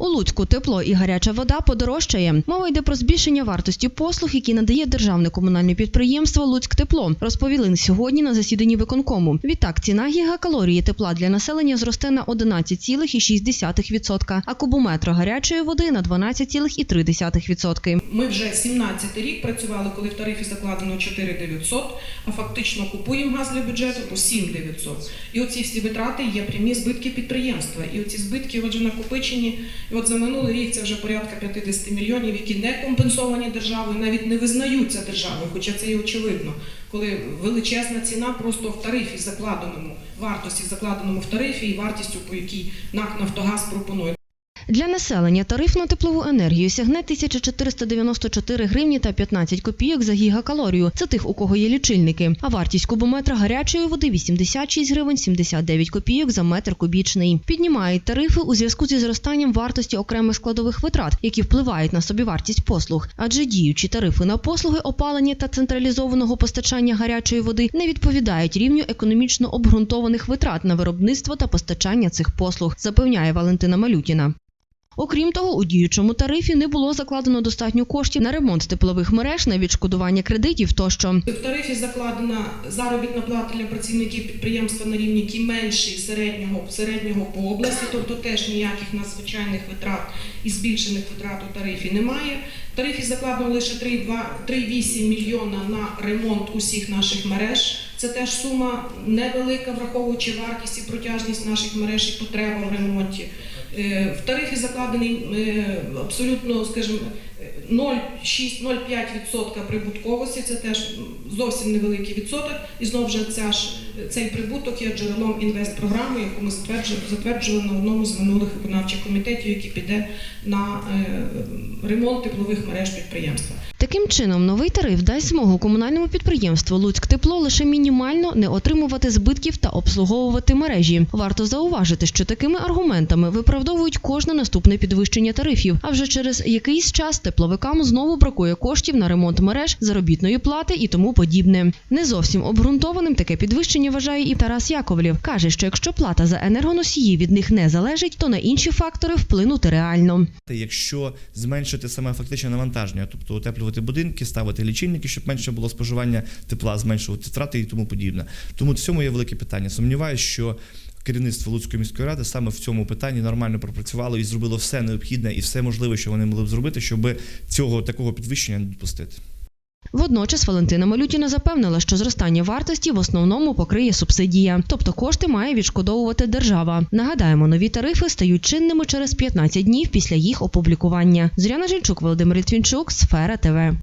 У Луцьку тепло і гаряча вода подорожчає. Мова йде про збільшення вартості послуг, які надає державне комунальне підприємство Луцьктепло. Розповіли сьогодні на засіданні виконкому. Відтак ціна гігакалорії тепла для населення зросте на 11,6%, а кубометра гарячої води на 12,3%. Ми вже 17 рік працювали, коли в тарифі закладено 4900, а фактично купуємо газ для бюджету по 7900. І оці всі витрати є прямі збитки підприємства. І оці збитки отже накопичені. І от за минулий рік це вже порядка 50 мільйонів, які не компенсовані державою, навіть не визнаються державою, хоча це і очевидно, коли величезна ціна просто в тарифі закладеному, вартості закладеному в тарифі і вартістю, по якій НАК Нафтогаз пропонує. Для населення тариф на теплову енергію сягне 1494 гривні та 15 копійок за гігакалорію. Це тих, у кого є лічильники. А вартість кубометра гарячої води 86 гривень 79 копійок за метр кубічний. Піднімають тарифи у зв'язку зі зростанням вартості окремих складових витрат, які впливають на собівартість послуг. Адже діючі тарифи на послуги опалення та централізованого постачання гарячої води не відповідають рівню економічно обґрунтованих витрат на виробництво та постачання цих послуг, запевняє Валентина Малютіна. Окрім того, у діючому тарифі не було закладено достатньо коштів на ремонт теплових мереж, на відшкодування кредитів тощо. В тарифі закладена заробітна плата для працівників підприємства на рівні, який менший середнього, середнього по області, тобто теж ніяких надзвичайних витрат і збільшених витрат у тарифі немає. В тарифі закладено лише 3,2 3,8 мільйона на ремонт усіх наших мереж. Це теж сума невелика, враховуючи вартість і протяжність наших мереж і потреба в ремонті. Е, В тарифі закладений е, абсолютно, скажімо, 0,6-0,5% прибутковості. Це теж зовсім невеликий відсоток. І знову ж ця ж цей прибуток є джерелом інвестпрограми, яку ми затверджували, на одному з минулих виконавчих комітетів, який піде на е, ремонт теплових мереж підприємства. Таким чином, новий тариф дасть змогу комунальному підприємству Луцьктепло лише мінімально не отримувати збитків та обслуговувати мережі. Варто зауважити, що такими аргументами виправдовують кожне наступне підвищення тарифів. А вже через якийсь час тепловикам знову бракує коштів на ремонт мереж, заробітної плати і тому подібне. Не зовсім обґрунтованим таке підвищення вважає і Тарас Яковлів. каже, що якщо плата за енергоносії від них не залежить, то на інші фактори вплинути реально. Якщо зменшити саме фактичне навантаження, тобто утеплювати будинки, ставити лічильники, щоб менше було споживання тепла, зменшувати втрати і тому подібне. Тому в цьому є велике питання. Сумніваюся, що керівництво Луцької міської ради саме в цьому питанні нормально пропрацювало і зробило все необхідне і все можливе, що вони могли б зробити, щоб цього такого підвищення не допустити. Водночас Валентина Малютіна запевнила, що зростання вартості в основному покриє субсидія, тобто кошти має відшкодовувати держава. Нагадаємо, нові тарифи стають чинними через 15 днів після їх опублікування. Зоряна Жінчук, Володимир Літвінчук, Сфера ТВ.